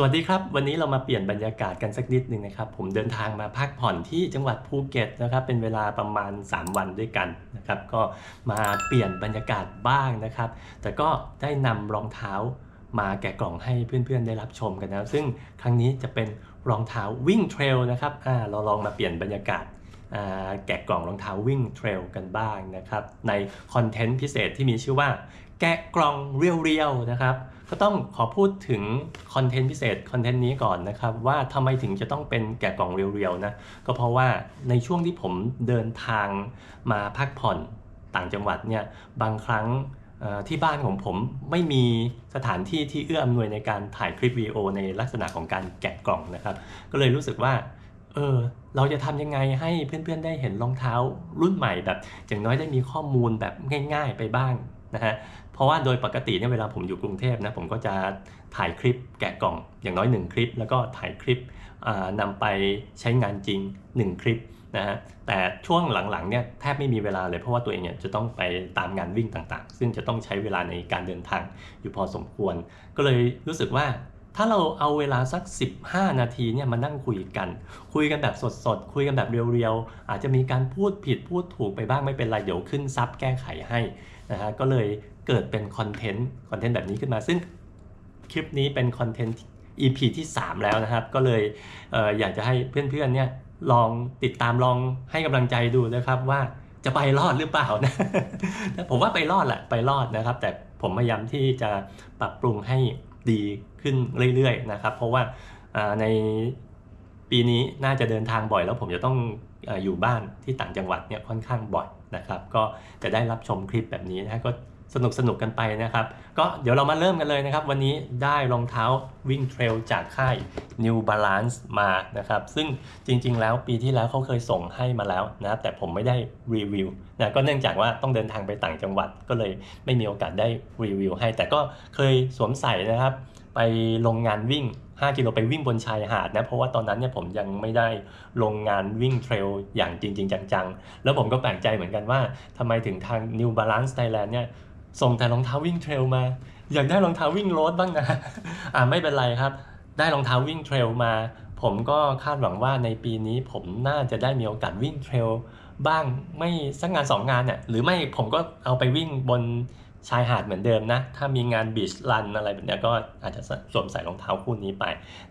สวัสดีครับ วันนี้เรามาเปลี่ยนบรรยากาศกันสักนิดหนึ่งนะครับ ผมเดินทางมาพักผ่อนที่จังหวัดภูเก็ตนะครับ เป็นเวลาประมาณ 3 วันด้วยกันนะครับ ก็มาเปลี่ยนบรรยากาศบ้างนะครับ แต่ก็ได้นำรองเท้ามาแกะกล่องให้เพื่อนๆได้รับชมกันนะซึ่งครั้งนี้จะเป็นรองเท้าวิ่งเทรลนะครับอ่าเราลองมาเปลี่ยนบรรยากาศแกะกล่องรองเท้าวิ่งเทรลกันบ้างนะครับ ในคอนเทนต์พิเศษที่มีชื่อว่า แกะกล่องเรียวๆนะครับ ก็ต้องขอพูดถึงคอนเทนต์พิเศษคอนเทนต์นี้ก่อนนะครับ ว่าทำไมถึงจะต้องเป็นแกะกล่องเรียวๆนะ ก็เพราะว่าในช่วงที่ผมเดินทางมาพักผ่อนต่างจังหวัดเนี่ยบางครั้งที่บ้านของผมไม่มีสถานที่ที่เอื้ออำนวยในการถ่ายคลิปวิดีโอในลักษณะของการแกะกล่องนะครับ ก็เลยรู้สึกว่าเออเราจะทำยังไงให้เพื่อนๆได้เห็นรองเท้ารุ่นใหม่แบบอย่างน้อยได้มีข้อมูลแบบง่าย ๆ ไปบ้างนะฮะ เพราะว่าโดยปกติเนี่ยเวลาผมอยู่กรุงเทพนะผมก็จะถ่ายคลิปแกะกล่องอย่างน้อย 1 คลิป แล้วก็ถ่ายคลิปอ่านำไปใช้งานจริง 1 คลิปนะฮะแต่ช่วงหลังๆเนี่ยแทบไม่มีเวลาเลยเพราะว่าตัวเองเนี่ยจะต้องไปตามงานวิ่งต่างๆ ซึ่งจะต้องใช้เวลาในการเดินทางอยู่พอสมควร ก็เลยรู้สึกว่าถ้าเราเอาเวลาสัก 15 นาทีเนี่ยมานั่งคุยกัน คุยกันแบบสดๆ คุยกันแบบเรียวๆ อาจจะมีการพูดผิดพูดถูกไปบ้างไม่เป็นไร เดี๋ยวขึ้นซับแก้ไขให้นะฮะก็เลย เกิดเป็นคอนเทนต์คอนเทนต์แบบนี้ขึ้นมา ซึ่งคลิปนี้เป็นคอนเทนต์ EP ที่ 3 แล้วนะครับ ก็เลยเอออยากจะให้เพื่อนๆเนี่ยลองติดตามลองให้กำลังใจดูนะครับว่าจะไปรอดหรือเปล่านะผมว่าไปรอดแหละไปรอดนะครับ แต่ผมพยายามที่จะปรับปรุงให้ดีขึ้นเรื่อยๆนะครับ เพราะว่าในปีนี้น่าจะเดินทางบ่อยแล้วผมจะต้องอออยู่บ้านที่ต่างจังหวัดเนี่ยค่อนข้างบ่อยนะครับ ก็จะได้รับชมคลิปแบบนี้นะก็ สนุกสนุกกันไปนะครับ ก็เดี๋ยวเรามาเริ่มกันเลยนะครับ วันนี้ได้รองเท้าวิ่งเทรลจากค่าย New Balance มานะครับ ซึ่งจริงๆ แล้วปีที่แล้วเขาเคยส่งให้มาแล้วนะครับแต่ผมไม่ได้รีวิวนะก็เนื่องจากว่าต้องเดินทางไปต่างจังหวัดก็เลยไม่มีโอกาสได้รีวิวให้ แต่ก็เคยสวมใส่นะครับ ไปลงงานวิ่ง 5 กิโลไปวิ่งบนชายหาดนะ เพราะว่าตอนนั้นเนี่ยผมยังไม่ได้ลงงานวิ่งเทรลอย่างจริง ๆ จังๆ แล้วผมก็แปลกใจเหมือนกันว่าทำไมถึงทาง New Balance Thailand เนี่ย ส่งแต่รองเท้าวิ่งเทรลมา อยากได้รองเท้าวิ่งโรดบ้างนะอ่าไม่เป็นไรครับ ได้รองเท้าวิ่งเทรลมา ผมก็คาดหวังว่าในปีนี้ผมน่าจะได้มีโอกาสวิ่งเทรลบ้างไม่สักงานสองงานเนี่ยหรือไม่ผมก็เอาไปวิ่งบนชายหาดเหมือนเดิมนะ ถ้ามีงานบีชรันอะไรแบบนี้ก็อาจจะสวมใส่รองเท้าคู่นี้ไป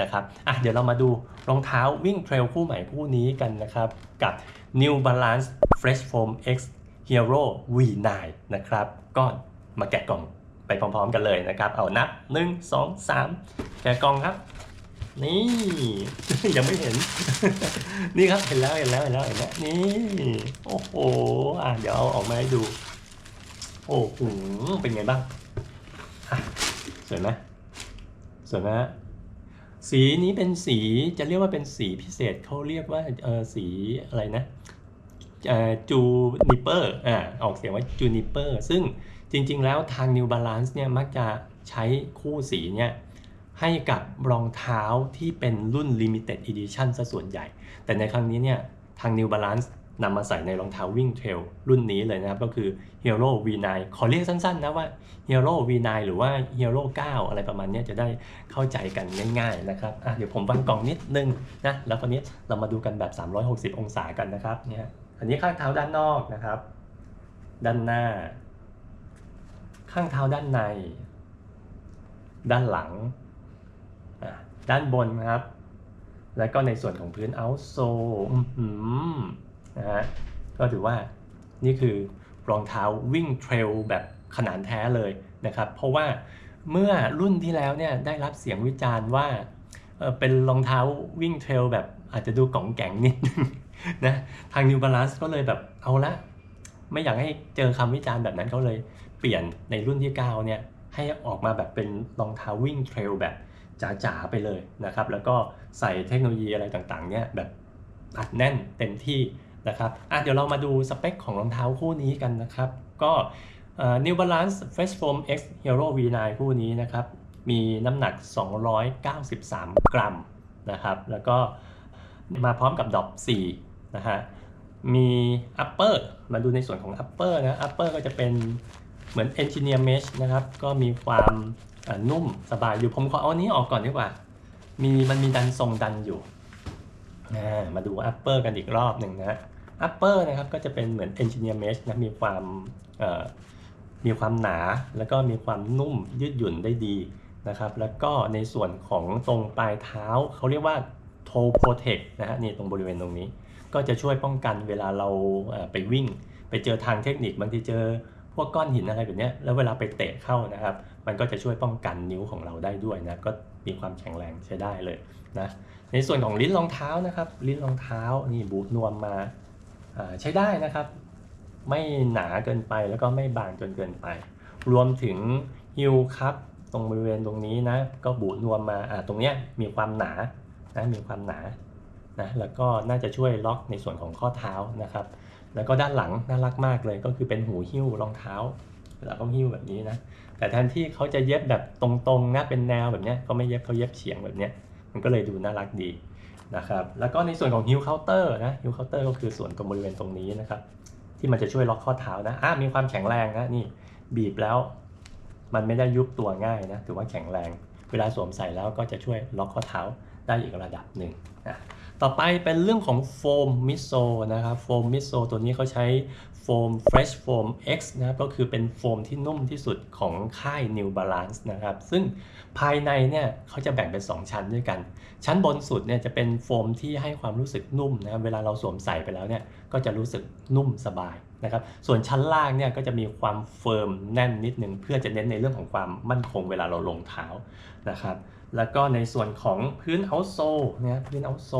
นะครับอะเดี๋ยวเรามาดูรองเท้าวิ่งเทรลคู่ใหม่คู่นี้กันนะครับ กับ New Balance Fresh Foam X Hero V9 นะครับก็มาแกะกล่องไปพร้อมๆกันเลยนะครับ เอานับ 1 2 3 แกะกล่องครับ นี่ ยังไม่เห็น นี่ครับเห็นแล้วเห็นแล้วเห็นแล้วเห็นแล้วนี่โอ้โหอะเดี๋ยวเอาออกมาให้ดู โอ้โหเป็นไงบ้างสวยไหมสวยไหมฮะสีนี้เป็นสีจะเรียกว่าเป็นสีพิเศษเขาเรียกว่าเออสีอะไรนะ จูนิเปอร์อ่าออกเสียงว่าจูนิเปอร์ซึ่งจริง ๆ แล้วทาง New Balance เนี่ยมักจะใช้คู่สีเนี่ยให้กับรองเท้าที่เป็นรุ่น Limited Edition ซะส่วนใหญ่ แต่ในครั้งนี้เนี่ยทาง New Balance นำมาใส่ในรองเท้าวิ่งเทรลรุ่นนี้เลยนะครับ ก็คือ Hero V9 ขอเรียกสั้นๆนะว่า Hero V9 หรือว่า Hero 9 อะไรประมาณนี้จะได้เข้าใจกันง่ายๆนะครับอะเดี๋ยวผมวางกล่องนิดนึงนะแล้วคราวนี้เรามาดูกันแบบ 360 องศากันนะครับเนี่ย อันนี้ข้างเท้าด้านนอกนะครับ ด้านหน้า ข้างเท้าด้านใน ด้านหลังอะด้านบนครับ แล้วก็ในส่วนของพื้นเอาโซนะฮะก็ถือว่านี่คือรองเท้าวิ่งเทรลแบบขนาดแท้เลยนะครับ เพราะว่าเมื่อรุ่นที่แล้วเนี่ยได้รับเสียงวิจารณ์ว่า เป็นรองเท้าวิ่งเทรลแบบอาจจะดูกล่องแก่งนิดนึงนะทาง New Balance ก็เลยแบบเอาละ ไม่อยากให้เจอคำวิจารณ์แบบนั้นเขาเลยเปลี่ยนในรุ่นที่ 9 เนี่ย ให้ออกมาแบบเป็นรองเท้าวิ่งเทรลแบบจ๋าๆไปเลยนะครับ แล้วก็ใส่เทคโนโลยีอะไรต่างๆ เนี่ยแบบอัดแน่นเต็มที่นะครับอะเดี๋ยวเรามาดูสเปคของรองเท้าคู่นี้กันนะครับ ก็ New Balance Fresh Foam X Hero V9 คู่นี้นะครับ มีน้ำหนัก 293 กรัมนะครับ แล้วก็มาพร้อมกับดอก4นะฮะ มี upper มาดูในส่วนของ upper นะ upper ก็จะเป็นเหมือน engineer mesh นะครับ ก็มีความนุ่มสบายอยู่ ผมขอเอาอันนี้ออกก่อนดีกว่า มีมันมีดันทรงดันอยู่มาดู upper กันอีกรอบหนึ่งนะ upper นะครับก็จะเป็นเหมือน engineer mesh นะมีความมีความหนาแล้วก็มีความนุ่มยืดหยุ่นได้ดี นะครับ แล้วก็ในส่วนของตรงปลายเท้าเขาเรียกว่า toe protect นะฮะนี่ตรงบริเวณตรงนี้ ก็จะช่วยป้องกันเวลาเราไปวิ่ง ไปเจอทางเทคนิคบางทีเจอพวกก้อนหินอะไรแบบนี้แล้วเวลาไปเตะเข้านะครับ มันก็จะช่วยป้องกันนิ้วของเราได้ด้วยนะก็มีความแข็งแรงใช้ได้เลยนะในส่วนของลิ้นรองเท้านะครับ ลิ้นรองเท้านี่บูทนวมมาอ่าใช้ได้นะครับ ไม่หนาเกินไปแล้วก็ไม่บางจนเกินไป รวมถึงฮิลครับ ตรงบริเวณตรงนี้นะ ก็บูทนวมมาอ่าตรงเนี้ยมีความหนานะมีความหนานะแล้วก็น่าจะช่วยล็อกในส่วนของข้อเท้านะครับ แล้วก็ด้านหลังน่ารักมากเลยก็คือเป็นหูหิ้วรองเท้าแล้วก็หิ้วแบบนี้นะ แต่แทนที่เขาจะเย็บแบบตรงๆนะเป็นแนวแบบเนี้ยเขาไม่เย็บเขาเย็บเฉียงแบบเนี้ยมันก็เลยดูน่ารักดีนะครับ แล้วก็ในส่วนของฮิลเคาน์เตอร์นะฮิลเคาน์เตอร์ก็คือส่วนตรงบริเวณตรงนี้นะครับ ที่มันจะช่วยล็อกข้อเท้านะอะมีความแข็งแรงนะนี่บีบแล้ว มันไม่ได้ยุบตัวง่ายนะถือว่าแข็งแรง เวลาสวมใส่แล้วก็จะช่วยล็อกข้อเท้าได้อีกระดับหนึ่งนะต่อไปเป็นเรื่องของโฟมมิโซนะครับโฟมมิโซตัวนี้เขาใช้ โฟม Fresh Foam X นะครับก็คือเป็นโฟมที่นุ่มที่สุดของค่าย New Balance นะครับ ซึ่งภายในเนี่ยเขาจะแบ่งเป็น 2 ชั้นด้วยกัน ชั้นบนสุดเนี่ยจะเป็นโฟมที่ให้ความรู้สึกนุ่มนะครับเวลาเราสวมใส่ไปแล้วเนี่ยก็จะรู้สึกนุ่มสบายนะครับส่วนชั้นล่างเนี่ยก็จะมีความเฟิร์มแน่นนิดนึง เพื่อจะเน้นในเรื่องของความมั่นคงเวลาเราลงเท้านะครับแล้วก็ในส่วนของพื้นเอาโซนะพื้นเอาโซ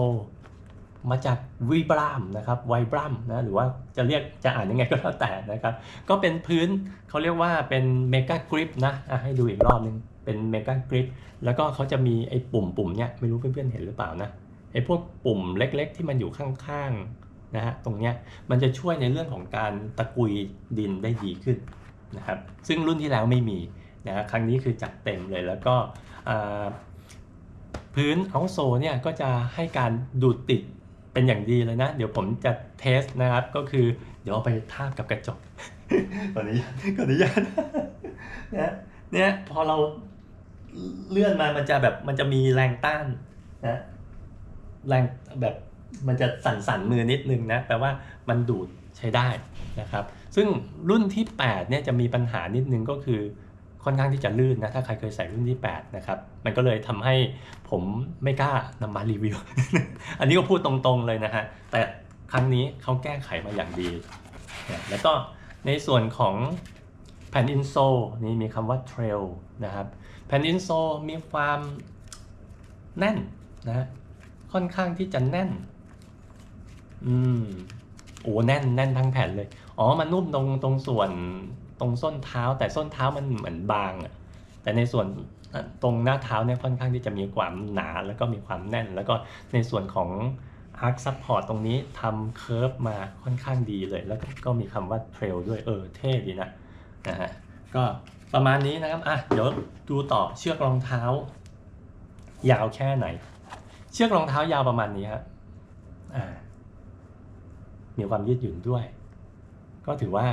มาจากวีบรามนะครับไวบรัมนะหรือว่าจะเรียกจะอ่านยังไงก็แล้วแต่นะครับ ก็เป็นพื้นเขาเรียกว่าเป็นเมก a กริปนะะให้ดูอีกรอบนึงเป็นเมก a กริปแล้วก็เขาจะมีไอ้ปุ่มปุ่มเนี่ยไม่รู้เพื่อนๆเห็นหรือเปล่านะไอ้พวกปุ่มเล็กๆ ที่มันอยู่ข้างๆนะฮะตรงเนี้ยมันจะช่วยในเรื่องของการตะกุยดินได้ดีขึ้นนะครับซึ่งรุ่นที่แล้วไม่มีนะฮะครั้งนี้คือจัดเต็มเลยแล้วก็พื้นเอาโซเนี่ยก็จะให้การดูดติด เป็นอย่างดีเลยนะ เดี๋ยวผมจะเทสนะครับ ก็คือเดี๋ยวเอาไปทาบกับกระจกขออนุญาตขออนุญาตนะเนี่ยพอเราเลื่อนมามันจะแบบมันจะมีแรงต้านนะแรงแบบมันจะสั่นๆมือนิดนึงนะแปลว่ามันดูดใช้ได้นะครับ ซึ่งรุ่นที่ 8 เนี่ยจะมีปัญหานิดนึงก็คือ ค่อนข้างที่จะลื่นนะถ้าใครเคยใส่รุ่นที่8นะครับมันก็เลยทำให้ผมไม่กล้านำมารีวิว อันนี้ก็พูดตรงๆเลยนะฮะแต่ครั้งนี้เขาแก้ไขมาอย่างดี แล้วก็ในส่วนของแผ่นอินโซนี่มีคำว่า trail นะครับแผ่นอินโซมีความแน่นนะค่อนข้างที่จะแน่น อืมโอ้แน่นแน่นทั้งแผ่นเลย อ๋อ มันนุ่มตรงตรงส่วน ตรงส้นเท้า แต่ส้นเท้ามันเหมือนบางอะแต่ในส่วนตรงหน้าเท้าเนี่ยค่อนข้างที่จะมีความหนาแล้วก็มีความแน่น แล้วก็ในส่วนของ Arc Support ตตรงนี้ทำเคิร์ฟมาค่อนข้างดีเลย แล้วก็มีคำว่า Trail ด้วยเออเท่ดีนะนะฮะก็ประมาณนี้นะครับอะเดี๋ยวดูต่อเชือกรองเท้า ยาวแค่ไหน เชือกรองเท้ายาวประมาณนี้ครับอ่ามีความยืดหยุ่นด้วย ก็ถือว่า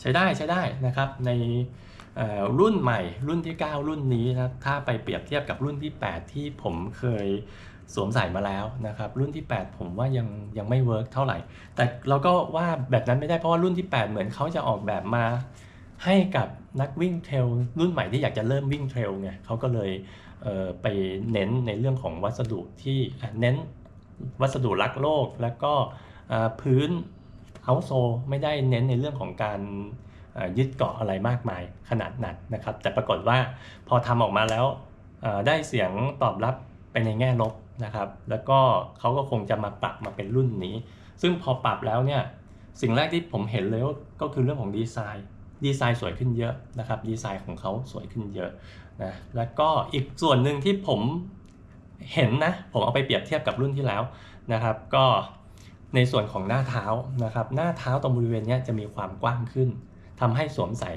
ใช้ได้ใช้ได้นะครับในรุ่นใหม่รุ่นที่ 9 รุ่นนี้นะถ้าไปเปรียบเทียบกับรุ่นที่ 8 ที่ผมเคยสวมใส่มาแล้วนะครับรุ่นที่ 8 ผมว่ายังยังไม่เวิร์กเท่าไหร่ แต่เราก็ว่าแบบนั้นไม่ได้เพราะว่ารุ่นที่ 8 เหมือนเขาจะออกแบบมาให้กับนักวิ่งเทรลรุ่นใหม่ที่อยากจะเริ่มวิ่งเทรลไงเขาก็เลยเไปเน้นในเรื่องของวัสดุที่เน้นวัสดุรักโลก แล้วก็พื้น เอาโซไม่ได้เน้นในเรื่องของการยึดเกาะอะไรมากมายขนาดนั้นนะครับ แต่ปรากฏว่าพอทำออกมาแล้วได้เสียงตอบรับไปในแง่ลบนะครับ แล้วก็เขาก็คงจะมาปรับมาเป็นรุ่นนี้ ซึ่งพอปรับแล้วเนี่ยสิ่งแรกที่ผมเห็นเลยก็คือเรื่องของดีไซน์ ดีไซน์สวยขึ้นเยอะนะครับ ดีไซน์ของเขาสวยขึ้นเยอะนะแล้วก็อีกส่วนหนึ่งที่ผมเห็นนะ ผมเอาไปเปรียบเทียบกับรุ่นที่แล้วนะครับ ก็ ในส่วนของหน้าเท้านะครับ หน้าเท้าตรงบริเวณนี้จะมีความกว้างขึ้นทำให้สวมใส่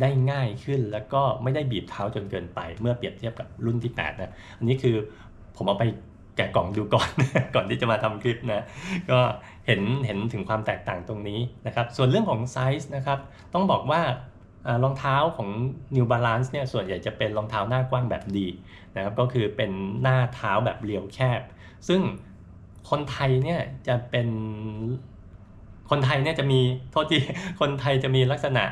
ได้ง่ายขึ้น แล้วก็ไม่ได้บีบเท้าจนเกินไป เมื่อเปรียบเทียบกับรุ่นที่8นะอันนี้คือผมเอาไปแกะกล่องดูก่อน ก่อนที่จะมาทำคลิปนะ ก็เห็นเห็นถึงความแตกต่างตรงนี้นะครับ ส่วนเรื่องของไซส์นะครับ ต้องบอกว่าอารองเท้าของ New Balance เนี่ยส่วนใหญ่จะเป็นรองเท้าหน้ากว้างแบบดีนะครับก็คือเป็นหน้าเท้าแบบเรียวแคบ ซึ่ง คนไทยเนี่ยจะเป็นคนไทยเนี่ยจะมีโทษทีคนไทยจะมีลักษณะ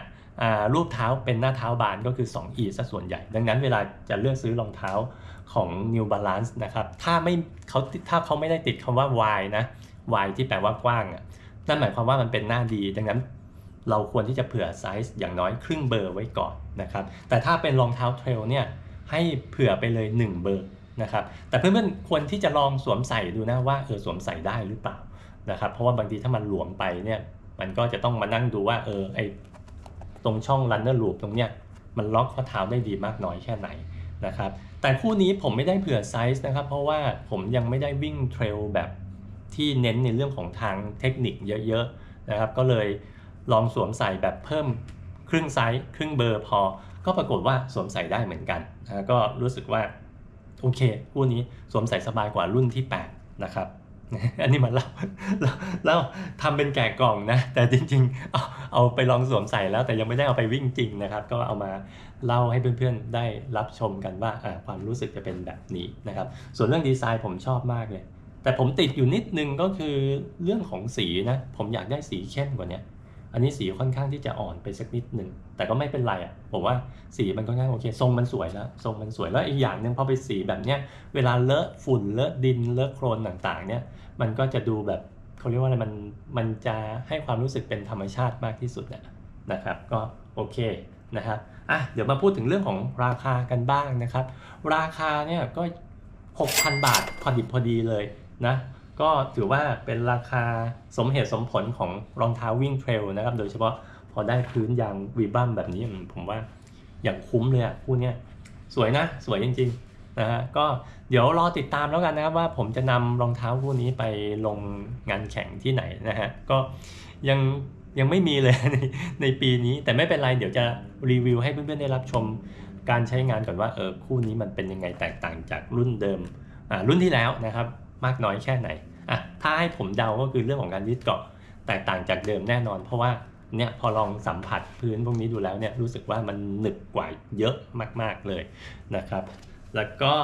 รูปเท้าเป็นหน้าเท้าบานก็คือ 2 e ซะส่วนใหญ่ ดังนั้นเวลาจะเลือกซื้อรองเท้าของ New Balance นะครับ ถ้าไม่เขาถ้าเขาไม่ได้ติดคำว่า Y นะ Y ที่แปลว่ากว้างอะนั่นหมายความว่ามันเป็นหน้าดี ดังนั้นเราควรที่จะเผื่อไซส์อย่างน้อยครึ่งเบอร์ไว้ก่อนนะครับ แต่ถ้าเป็นรองเท้าเทรลเนี่ยให้เผื่อไปเลย 1 เบอร์ นะครับแต่เพื่อนๆควรที่จะลองสวมใส่ดูนะว่าเออสวมใส่ได้หรือเปล่านะครับเพราะว่าบางทีถ้ามันหลวมไปเนี่ยมันก็จะต้องมานั่งดูว่าเออไอตรงช่อง runner loop ตรงเนี้ยมันล็อกข้อเท้าได้ดีมากน้อยแค่ไหนนะครับแต่คู่นี้ผมไม่ได้เผื่อไซส์นะครับเพราะว่าผมยังไม่ได้วิ่งเทรลแบบที่เน้นในเรื่องของทางเทคนิคเยอะๆนะครับก็เลยลองสวมใส่แบบเพิ่มครึ่งไซส์ครึ่งเบอร์พอ ก็ปรากฏว่าสวมใส่ได้เหมือนกันนะก็รู้สึกว่า โอเคคู่นี้สวมใส่สบายกว่ารุ่นที่8นะครับอันนี้มันเล่าเล่าเล่าทำเป็นแกะกล่องนะ แต่จริงๆเอาเอาไปลองสวมใส่แล้วแต่ยังไม่ได้เอาไปวิ่งจริงนะครับ ก็เอามาเล่าให้เพื่อนๆได้รับชมกันว่าความรู้สึกจะเป็นแบบนี้นะครับ ส่วนเรื่องดีไซน์ผมชอบมากเลย แต่ผมติดอยู่นิดนึงก็คือเรื่องของสีนะ ผมอยากได้สีเข้มกว่านี้ อันนี้สีค่อนข้างที่จะอ่อนไปสักนิดหนึ่ง แต่ก็ไม่เป็นไรอะผมว่าสีมันค่อนข้างโอเค ทรงมันสวยแล้ว ทรงมันสวยแล้วอีกอย่างหนึ่งพอไปสีแบบเนี้ย เวลาเลอะฝุ่นเลอะดินเลอะโคลนต่างๆ เนี่ยมันก็จะดูแบบเขาเรียกว่าอะไรมันมันจะให้ความรู้สึกเป็นธรรมชาติมากที่สุดนะนะครับ ก็โอเคนะครับอะเดี๋ยวมาพูดถึงเรื่องของราคากันบ้างนะครับ ราคาเนี่ยก็ 6,000 บาทพอดิบพอดีเลยนะ ก็ถือว่าเป็นราคาสมเหตุสมผลของรองเท้าวิ่งเทรลนะครับ โดยเฉพาะพอได้พื้นยางวีบัมแบบนี้ผมว่าอย่างคุ้มเลยคู่นี้สวยนะสวยจริงๆนะฮะก็เดี๋ยวรอติดตามแล้วกันนะครับว่าผมจะนำรองเท้าคู่นี้ไปลงงานแข่งที่ไหนนะฮะก็ยังยังไม่มีเลยในในปีนี้ แต่ไม่เป็นไรเดี๋ยวจะรีวิวให้เพื่อนๆได้รับชมการใช้งานก่อนว่าเออคู่นี้มันเป็นยังไงแตกต่างจากรุ่นเดิมอ่ารุ่นที่แล้วนะครับ มากน้อยแค่ไหน อะถ้าให้ผมเดาก็คือเรื่องของการยึดเกาะแตกต่างจากเดิมแน่นอน เพราะว่าเนี่ยพอลองสัมผัสพื้นพวกนี้ดูแล้วเนี่ยรู้สึกว่ามันหนึบกว่าเยอะมากๆเลยนะครับ แล้วก็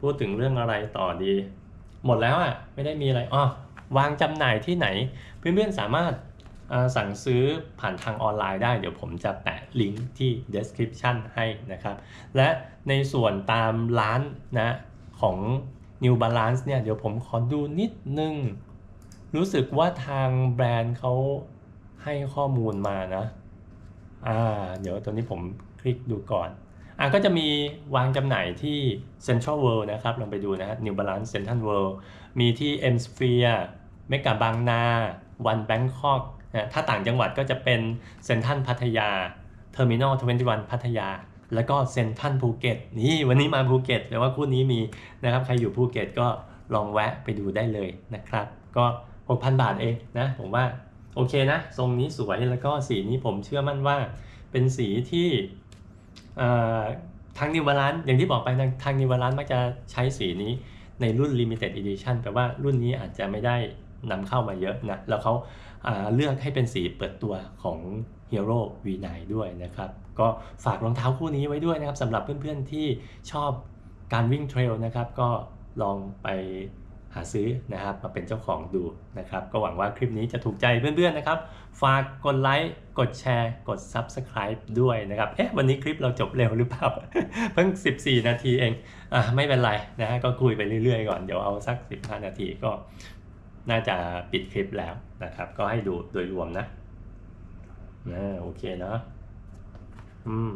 พูดถึงเรื่องอะไรต่อดี หมดแล้วอะไม่ได้มีอะไรอ๋อวางจำหน่ายที่ไหน เพื่อนๆสามารถสั่งซื้อผ่านทางออนไลน์ได้เดี๋ยวผมจะแปะลิงก์ที่ description ให้นะครับ และในส่วนตามร้านนะของ New Balance เนี่ย เดี๋ยวผมขอดูนิดนึง รู้สึกว่าทางแบรนด์เขาให้ข้อมูลมานะ อ่า เดี๋ยวตัวนี้ผมคลิกดูก่อน อะก็จะมีวางจำหน่ายที่ Central World นะครับ ลองไปดูนะฮะ New Balance Central World มีที่ M Sphere เมกะบางนา วันแบงคอกนะถ้าต่างจังหวัดก็จะเป็นเซ็นทรัลพัทยา Terminal 21พัทยา แล้วก็เซ็นทรัลภูเก็ตนี่วันนี้มาภูเก็ตแปลว่าคู่นี้มีนะครับใครอยู่ภูเก็ตก็ลองแวะไปดูได้เลยนะครับ ก็ 6,000 บาทเองนะ ผมว่าโอเคนะ ทรงนี้สวยแล้วก็สีนี้ผมเชื่อมั่นว่า เป็นสีที่ทางนิวบาลานอย่างที่บอกไปทางทางนิวบาลานมักจะใช้สีนี้ในรุ่น Limited Edition แปลว่ารุ่นนี้อาจจะไม่ได้นำเข้ามาเยอะนะ แล้วเขาเลือกให้เป็นสีเปิดตัวของ Hero V9 ด้วยนะครับ ก็ฝากรองเท้าคู่นี้ไว้ด้วยนะครับสำหรับเพื่อนๆที่ชอบการวิ่งเทรลนะครับ ก็ลองไปหาซื้อนะครับมาเป็นเจ้าของดูนะครับ ก็หวังว่าคลิปนี้จะถูกใจเพื่อนๆนะครับ ฝากกดไลค์กดแชร์กด Subscribe ด้วยนะครับเอ๊ะวันนี้คลิปเราจบเร็วหรือเปล่า เพิ่ง 14 นาทีเองอะไม่เป็นไรนะฮะก็คุยไปเรื่อยๆก่อนเดี๋ยวเอาสัก 15 นาทีก็น่าจะปิดคลิปแล้วนะครับ ก็ให้ดูโดยรวมนะ นะโอเคนะอืม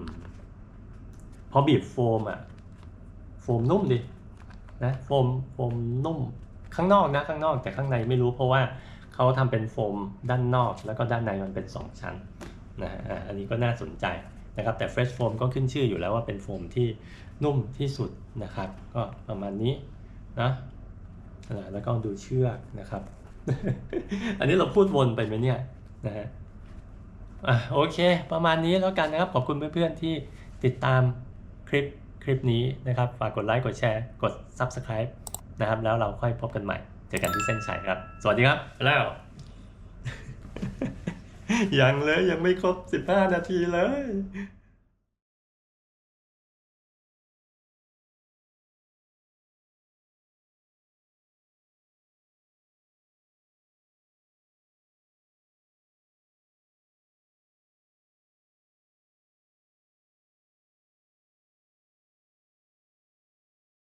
พอบีบโฟมอะโฟมนุ่มดินะโฟมโฟมนุ่มข้างนอกนะข้างนอกแต่ข้างในไม่รู้เพราะว่าเขาทำเป็นโฟมด้านนอก แล้วก็ด้านในมันเป็น 2 ชั้นนะฮะอันนี้ก็น่าสนใจนะครับแต่ Fresh Foam ก็ขึ้นชื่ออยู่แล้วว่าเป็นโฟมที่นุ่มที่สุดนะครับ ก็ประมาณนี้นะแล้วก็ดูเชือกนะครับ อันนี้เราพูดวนไปไหมเนี่ยนะฮะ อะโอเค ประมาณนี้แล้วกันนะครับ ขอบคุณเพื่อนๆที่ติดตามคลิปคลิปนี้นะครับ ฝากกดไลค์ กดแชร์ กด Subscribe นะครับ แล้วเราค่อยพบกันใหม่ เจอกันที่เส้นชัยครับ สวัสดีครับไปแล้ว ยังเลยยังไม่ครบ 15 นาทีเลย